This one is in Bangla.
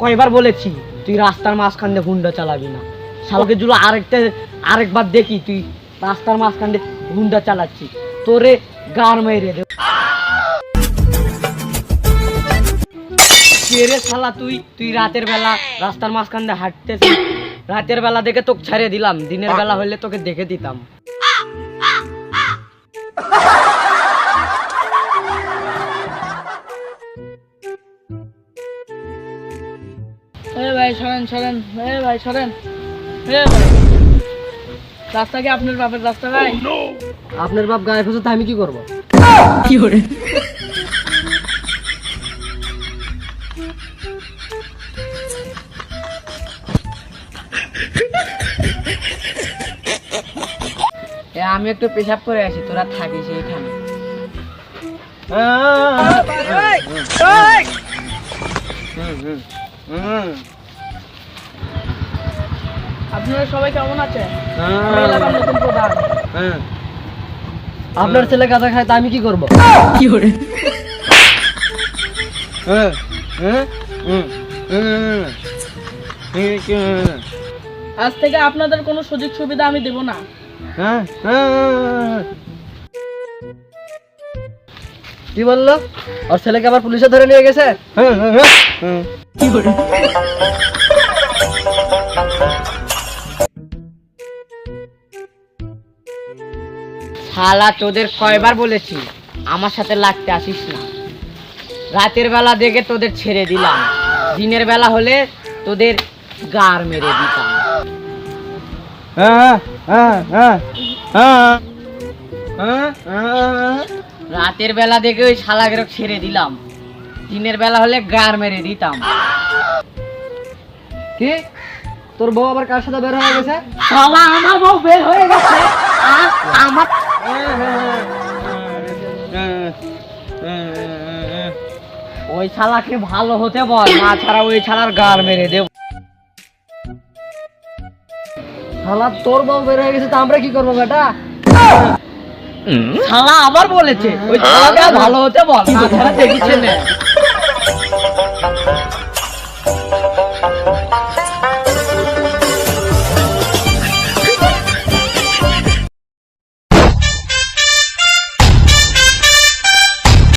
কয়বার বলেছি, তুই রাস্তার মাঝখান দিয়ে হুন্ডা চালাবি না। শালকে জুলো আরেকটা, আরেকবার দেখি তুই রাস্তার মাঝখান দিয়ে হুন্ডা চালাচ্ছি। তোরে গার মেরে দে শালা তুই? তুই রাতের বেলা রাস্তার মাঝখান দিয়ে হাঁটতেছিস। রাতের বেলা দেখে তোকে ছেড়ে দিলাম। দিনের বেলা হলে তোকে দেখে দিতাম। এ ভাই সরেন সরেন এ ভাই সরেন এ ভাই রাস্তা কি আপনার বাপের রাস্তা ভাই আপনার বাপ গায়ে ফেসে আমি কি করব কি করে এ, আমি একটু পেশাব করে আসি তোরা থাকিস এইখানে আপনারা সবাই কেমন আছে আমি এলাকার নতুন প্রধান। আপনার ছেলে গাঁজা খায় তা আমি কি করব? কি করে? আজ থেকে আপনাদের কোনো সুযোগ সুবিধা আমি দেব না। কি বলল? ওর ছেলেকে আবার পুলিশে ধরে নিয়ে গেছে? কি করে শালা তোদের কয়বার বলেছি আমার সাথে লাগতে আসিস না। রাতের বেলা দেখে তোদের ছেড়ে দিলাম। দিনের বেলা হলে তোদের গার মেরে দিতাম। রাতের বেলা দেখে ওই শালাগেরও ছেড়ে দিলাম। দিনের বেলা হলে গার মেরে দিতাম। কি? তোর বউ আবার কার সাথে বের হয়ে গেছে? শালা আমার বউ বের হয়ে গেছে। আর আমার ওই শালাকে ভালো হতে বল না ছাড়া ওই ছাড়ার গার মেরে দেব। শালা তোর বউ বের হয়ে গেছে তা আমরা কি করব বেটা? শালা আবার বলেছে ওই শালাকে ভালো হতে বল। না। না